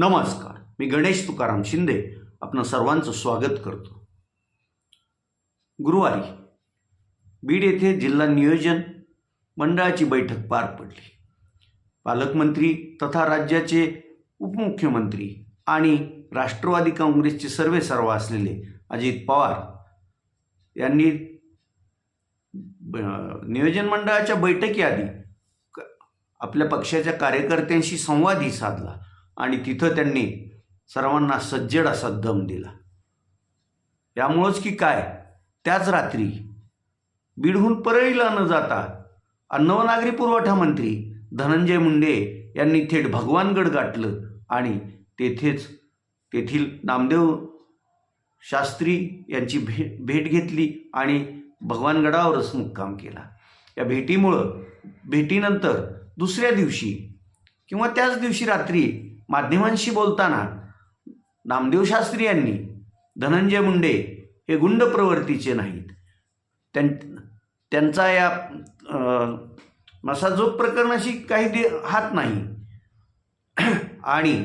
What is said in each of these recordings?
नमस्कार. मी गणेश तुकाराम शिंदे आपण सर्वांचं स्वागत करतो. गुरुवारी बीड येथे जिल्हा नियोजन मंडळाची बैठक पार पडली. पालकमंत्री तथा राज्याचे उपमुख्यमंत्री आणि राष्ट्रवादी काँग्रेसचे सर्वे सर्व असलेले अजित पवार यांनी नियोजन मंडळाच्या बैठकीआधी आपल्या पक्षाच्या कार्यकर्त्यांशी संवादही साधला. आणि तिथं त्यांनी सर्वांना सज्जड असा दम दिला. यामुळंच की काय? त्याच रात्री बीडहून परळीला न जाता नवनागरी पुरवठा मंत्री धनंजय मुंडे यांनी थेट भगवानगड गाठलं आणि तेथेच तेथील नामदेव शास्त्री यांची भे भेट घेतली आणि भगवानगडावरच मुक्काम केला. या भेटीमुळं भेटीनंतर दुसऱ्या दिवशी किंवा त्याच दिवशी रात्री माध्यमांशी बोलताना नामदेव शास्त्री यांनी धनंजय मुंडे हे गुंड प्रवृत्तीचे नाहीत. त्यां त्यांचा या मसाजोग प्रकरणाशी काही दे हात नाही. आणि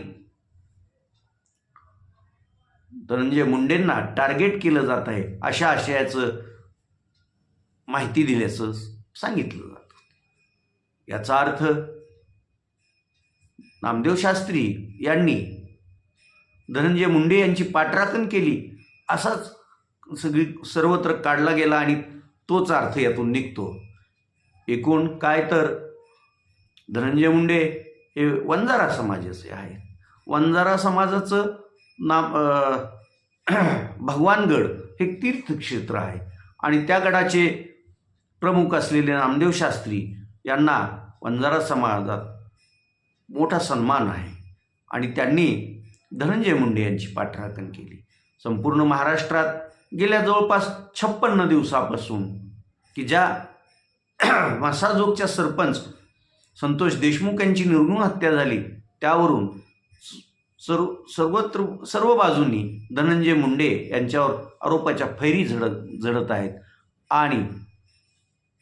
धनंजय मुंडेंना टार्गेट केलं जात आहे अशा आशयाचं माहिती दिल्याचं सांगितलं जातं. याचा अर्थ नामदेव शास्त्री यांनी धनंजय मुंडे यांची पाठराखण केली. असाच सगळी सर्वत्र काढला गेला आणि तोच अर्थ यातून निघतो. एकूण काय तर धनंजय मुंडे हे वंजारा समाजाचे आहेत. वंजारा समाजाचं नाम भगवानगड हे तीर्थक्षेत्र आहे. आणि त्या गडाचे प्रमुख असलेले नामदेव शास्त्री यांना वंजारा समाजात मोठा सन्मान आहे. आणि त्यांनी धनंजय मुंडे यांची पाठराखण केली. संपूर्ण महाराष्ट्रात गेल्या जवळपास छप्पन्न दिवसापासून की ज्या मासाजोगच्या सरपंच संतोष देशमुख यांची निर्गुण हत्या झाली त्यावरून सर्व सर्वत्र सर्व बाजूंनी धनंजय मुंडे यांच्यावर आरोपाच्या फैरी झडत झडत आहेत आणि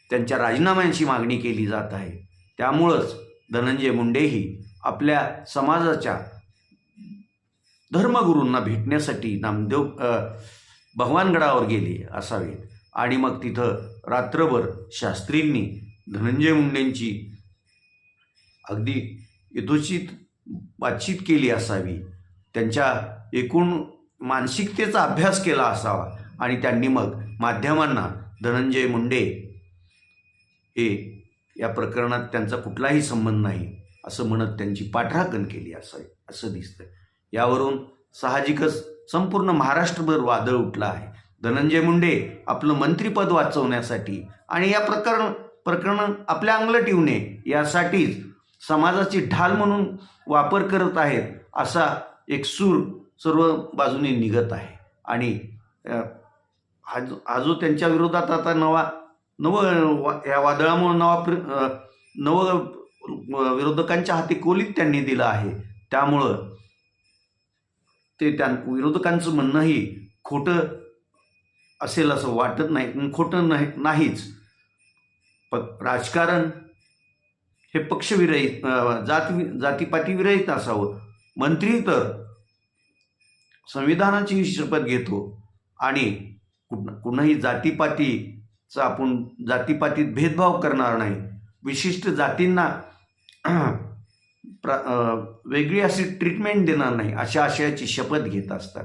त्यांच्या राजीनाम्यांची मागणी केली जात आहे. त्यामुळंच धनंजय मुंडेही आपल्या समाजाच्या धर्मगुरूंना भेटण्यासाठी नामदेव भगवानगडावर गेले असावेत. आणि मग तिथं रात्रभर शास्त्रींनी धनंजय मुंडेंची अगदी यथोचित बातचीत केली असावी. त्यांच्या एकूण मानसिकतेचा अभ्यास केला असावा. आणि त्यांनी मग माध्यमांना धनंजय मुंडे हे या प्रकरणात त्यांचा कुठलाही संबंध नाही असं म्हणत त्यांची पाठराखण केली असं असं दिसतं यावरून साहजिकच संपूर्ण महाराष्ट्रभर वादळ उठला आहे. धनंजय मुंडे आपलं मंत्रिपद वाचवण्यासाठी आणि या प्रकरण प्रकरण आपल्या अंगलट येऊ नये यासाठीच समाजाची ढाल म्हणून वापर करत आहेत असा एक सूर सर्व बाजूने निघत आहे. आणि हा जो हा जो त्यांच्या विरोधात आता नवा नव वा- या वादळामुळं नवा प्र- नव विरोधकांच्या हाती कोलीत त्यांनी दिलं आहे. त्यामुळं ते त्या विरोधकांचं म्हणणंही खोटं असेल असं वाटत नाही. खोटं नाही नाहीच. प राजकारण हे पक्षविरहित अ, जाती जातीपातीविरहित असावं. मंत्री तर संविधानाची शपथ घेतो आणि कुठ कुणाही जातीपातीचा आपण जातीपातीत भेदभाव करणार नाही. विशिष्ट जातींना प्र वेगळी अशी ट्रीटमेंट देणार नाही अशा आशयाची शपथ घेत असतात.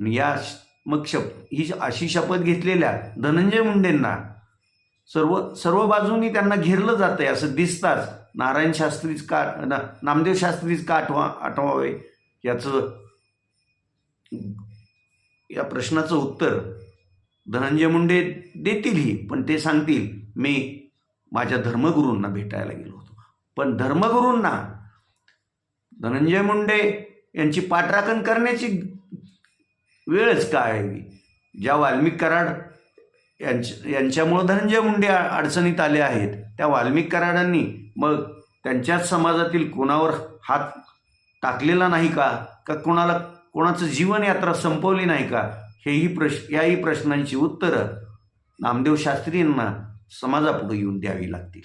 आणि या मग शप ही अशी शपथ घेतलेल्या धनंजय मुंडेंना सर्व सर्व बाजूंनी त्यांना घेरलं जातं आहे असं दिसताच नारायण शास्त्रीच का ना नामदेव शास्त्रीच का आठवा आठवावे याचं या प्रश्नाचं उत्तर धनंजय मुंडे देतीलही पण ते सांगतील मी माझ्या धर्मगुरूंना भेटायला गेलो होतो. पण धर्मगुरूंना धनंजय मुंडे यांची पाठराखण करण्याची वेळच काय आहे? ज्या वाल्मिक कराड यांच्या यांच्यामुळं धनंजय मुंडे अडचणीत आले आहेत त्या वाल्मिक कराडांनी मग त्यांच्याच समाजातील कोणावर हात टाकलेला नाही का? का कोणाला कोणाचं जीवनयात्रा संपवली नाही का? हेही प्रश याही प्रश्नांची उत्तरं नामदेव शास्त्रींना समाजापुढे येऊन द्यावी लागतील.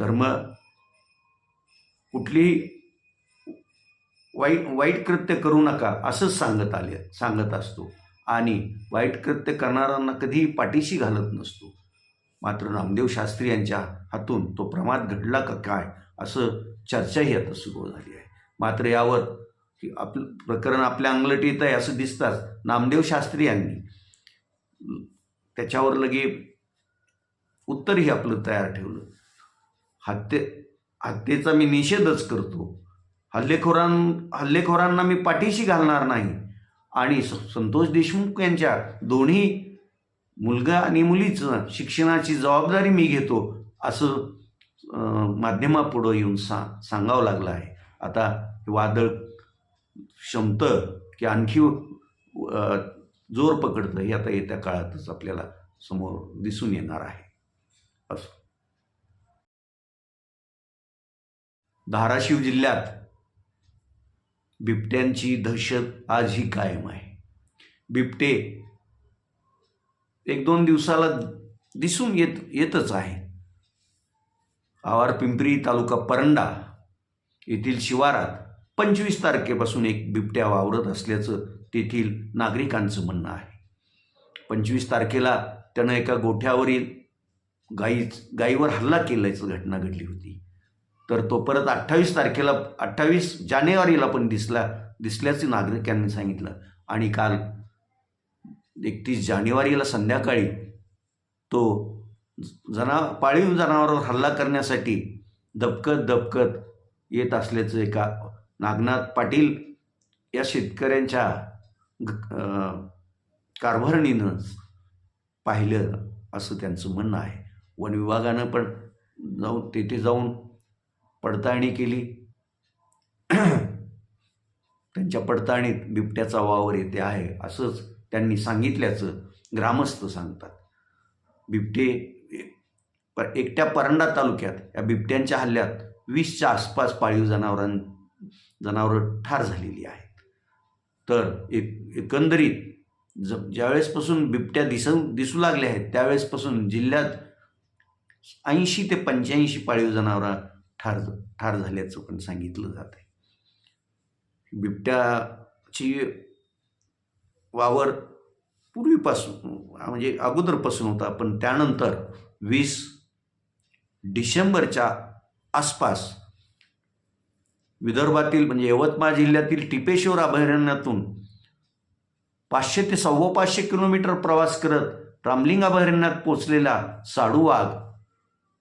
धर्म कुठलीही वाईट वाईट कृत्य करू नका असंच सांगत आले सांगत असतो. आणि वाईट कृत्य करणाऱ्यांना कधीही पाठीशी घालत नसतो. मात्र नामदेव शास्त्री यांच्या हातून तो प्रमाद घडला का काय असं चर्चाही आता सुरू झाली आहे. मात्र यावर की आपलं प्रकरण आपल्या अंगलट येत आहे असं दिसताच नामदेव शास्त्री यांनी. त्याच्यावर लगे उत्तरही आपलं तयार ठेवलं. हत्ये हत्येचा मी निषेधच करतो. हल्लेखोरां हल्लेखोरांना मी पाठीशी घालणार नाही. आणि स संतोष देशमुख यांच्या दोन्ही मुलगा आणि मुलीचं शिक्षणाची जबाबदारी मी घेतो असं माध्यमापुढं येऊन सा सांगावं लागलं आहे. आता वादळ शमतं की आणखी जोर पकडतं हे आता येत्या काळातच आपल्याला समोर दिसून येणार आहे. असं. धाराशिव जिल्ह्यात बिबट्यांची दहशत आजही कायम आहे. बिबटे एक दोन दिवसाला दिसून येत येतच आहे. आवार पिंपरी तालुका परंडा येथील शिवारात पंचवीस तारखेपासून एक बिबट्या वावरत असल्याचं तेथील नागरिकांचं म्हणणं आहे. पंचवीस तारखेला त्यानं एका गोठ्यावरील गाई गाईवर हल्ला केल्याची घटना घडली होती. तर तो परत अठ्ठावीस तारखेला अठ्ठावीस जानेवारीला पण दिसला दिसल्याचे नागरिकांनी सांगितलं. आणि काल एकतीस जानेवारीला संध्याकाळी तो जना पाळीव जनावरांवर हल्ला करण्यासाठी दबकत दबकत येत असल्याचं एका नागनाथ पाटील या शेतकऱ्यांच्या कारभारणीनं पाहिलं असं त्यांचं म्हणणं आहे. वन विभागानं पण जाऊन तेथे जाऊन पडताळणी केली. त्यांच्या पडताळणीत बिबट्याचा वावर येथे आहे असंच त्यांनी सांगितल्याचं ग्रामस्थ सांगतात. बिबटे पर एकट्या परंडा तालुक्यात या बिबट्यांच्या हल्ल्यात वीसच्या आसपास पाळीव जनावरां जनावरं ठार झालेली आहेत. तर एक एकंदरीत ज ज्यावेळेसपासून बिबट्या दिसू दिसू लागल्या आहेत त्यावेळेसपासून जिल्ह्यात ऐंशी ते पंच्याऐंशी पाळीव जनावरं ठार ठार झाल्याचं पण सांगितलं जात आहे. बिबट्याची वावर पूर्वीपासून म्हणजे अगोदरपासून होता पण त्यानंतर वीस डिसेंबरच्या आसपास विदर्भातील म्हणजे यवतमाळ जिल्ह्यातील टिपेश्वर अभयारण्यातून पाचशे ते सव्वा पाचशे किलोमीटर प्रवास करत रामलिंग अभयारण्यात पोचलेला साडू वाघ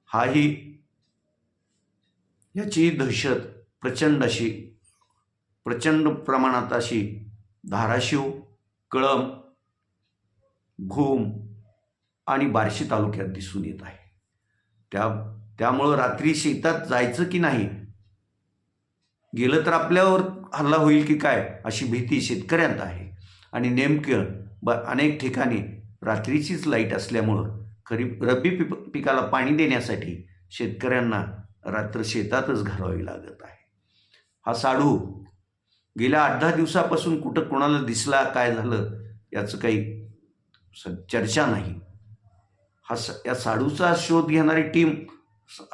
हाही याची दहशत प्रचंड अशी प्रचंड प्रमाणात अशी धाराशिव कळम भूम आणि बार्शी तालुक्यात दिसून येत आहे. त्या त्यामुळं रात्री शेतात जायचं की नाही गेलं तर आपल्यावर हल्ला होईल की काय अशी भीती शेतकऱ्यांत आहे. आणि नेमकं ब अनेक ठिकाणी रात्रीचीच लाइट असल्यामुळं खरीप रब्बी पिक पिकाला पाणी देण्यासाठी शेतकऱ्यांना रात्र शेतातच घालवावी लागत आहे. हा साडू गेल्या आठ दहा दिवसापासून कुठं कोणाला दिसला काय झालं याचं काही स चर्चा नाही. हा स या साडूचा शोध घेणारी टीम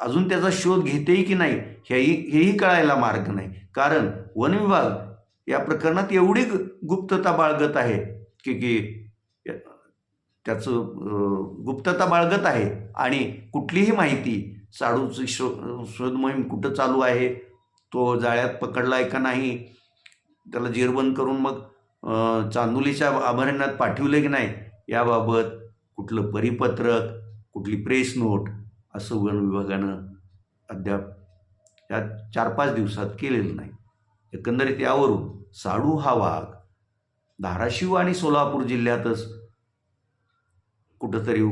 अजून त्याचा शोध घेतेही की नाही हेही हेही कळायला मार्ग नाही. कारण वन विभाग या प्रकरणात एवढी गुप्तता बाळगत आहे की की त्याचं गुप्तता बाळगत आहे आणि कुठलीही माहिती साडूची शो शोध मोहीम कुठं चालू आहे तो जाळ्यात पकडला आहे का नाही त्याला जेरबंद करून मग चांदोलीच्या अभयारण्यात पाठवले की नाही याबाबत कुठलं परिपत्रक कुठली प्रेस नोट असं वन विभागानं अद्याप या चार पाच दिवसात केलेलं नाही. एकंदरीत यावरून साडू हा वाघ धाराशिव आणि सोलापूर जिल्ह्यातच कुठंतरी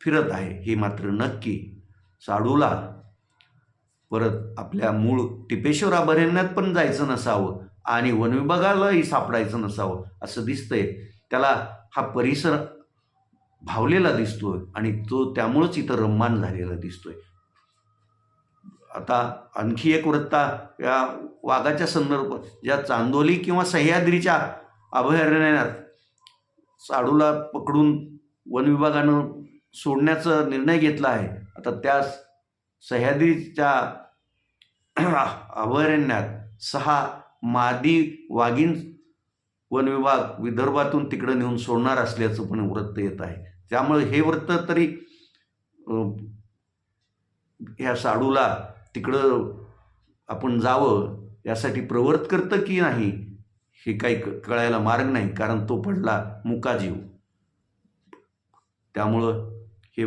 फिरत आहे हे मात्र नक्की साडूला परत आपल्या मूळ टिपेश्वर अभयारण्यात पण जायचं नसावं आणि वनविभागालाही सापडायचं नसावं असं दिसतंय. त्याला हा परिसर भावलेला दिसतोय आणि तो त्यामुळंच इथं रममान झालेला दिसतोय. आता आणखी एक वृत्ता या वाघाच्या संदर्भात ज्या चांदोली किंवा सह्याद्रीच्या अभयारण्यात साडूला पकडून वन विभागानं सोडण्याचा निर्णय घेतला आहे. आता त्या सह्याद्रीच्या अभयारण्यात सहा मादी वाघीण वन विभाग विदर्भातून तिकडं नेऊन सोडणार असल्याचं पण वृत्त येत आहे. त्यामुळे हे वृत्त तरी ह्या साडूला तिकडं आपण जावं यासाठी प्रवृत्त करतं की नाही हे काही क- कळायला मार्ग नाही कारण तो पडला मुकाजीव. त्यामुळं हे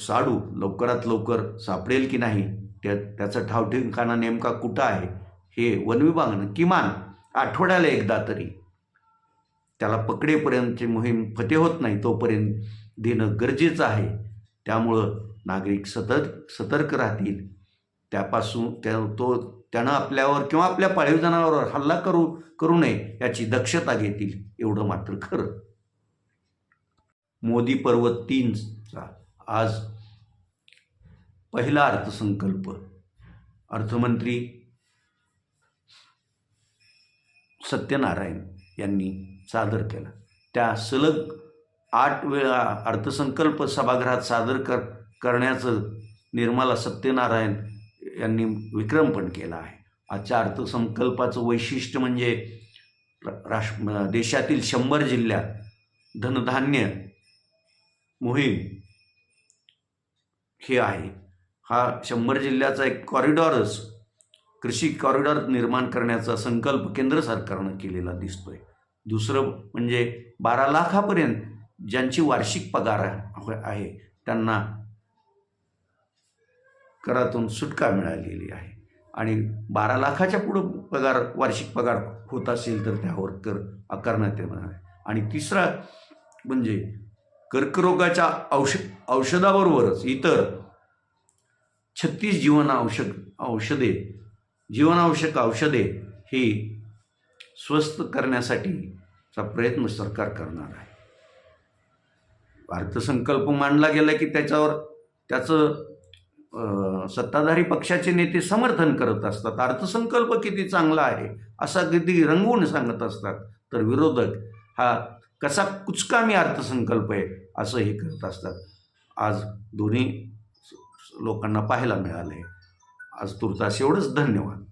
साडू लवकरात लवकर सापडेल की नाही त्या त्याचा ठावठिकाणा नेमका कुठं आहे हे वनविभागानं किमान आठवड्याला एकदा तरी त्याला पकडेपर्यंतची मोहीम फते होत नाही तोपर्यंत देणं गरजेचं आहे. त्यामुळं नागरिक सतर्क सतर्क राहतील. त्यापासून त्या तो त्यानं आपल्यावर किंवा आपल्या पाळीव जनावरावर हल्ला करू करू नये याची दक्षता घेतील एवढं मात्र खरं. मोदी पर्व तीनचा आज पहिला अर्थसंकल्प. अर्थमंत्री सत्यनारायण यांनी सादर केला. त्या सलग आठ वेळा अर्थसंकल्प सभागृहात सादर कर करण्याचं निर्मला सत्यनारायण यांनी विक्रम पण केला आहे. आजच्या अर्थसंकल्पाचं वैशिष्ट्य म्हणजे राष्ट्र देशातील शंभर जिल्ह्यात धनधान्य मोहीम हे आहे. हा शंभर जिल्ह्याचा एक कॉरिडॉरच कृषी कॉरिडॉर निर्माण करण्याचा संकल्प केंद्र सरकारनं केलेला दिसतोय. दुसरं म्हणजे बारा लाखापर्यंत ज्यांची वार्षिक पगार आहे त्यांना करातून सुटका मिळालेली आहे. आणि बारा लाखाच्या पुढं पगार वार्षिक पगार होत असेल तर त्यावर कर आकारण्यात येणार आहे. आणि तिसरा म्हणजे कर्करोगाच्या औष औषधाबरोबरच इतर छत्तीस जीवन औषध औषधे जीवनावश्यक औषधे ही स्वस्त करण्यासाठीचा प्रयत्न सरकार करणार आहे. अर्थसंकल्प मांडला गेला की त्याच्यावर त्याचं सत्ताधारी पक्षाचे नेते समर्थन करत असतात. अर्थसंकल्प किती चांगला आहे असा किती रंगवून सांगत असतात तर विरोधक हा कसा कुचकामी अर्थसंकल्प आहे असं हे करत असतात. आज दोन्ही लोकांना पाहायला मिळालं आहे आज तुर्तास एवढंच धन्यवाद.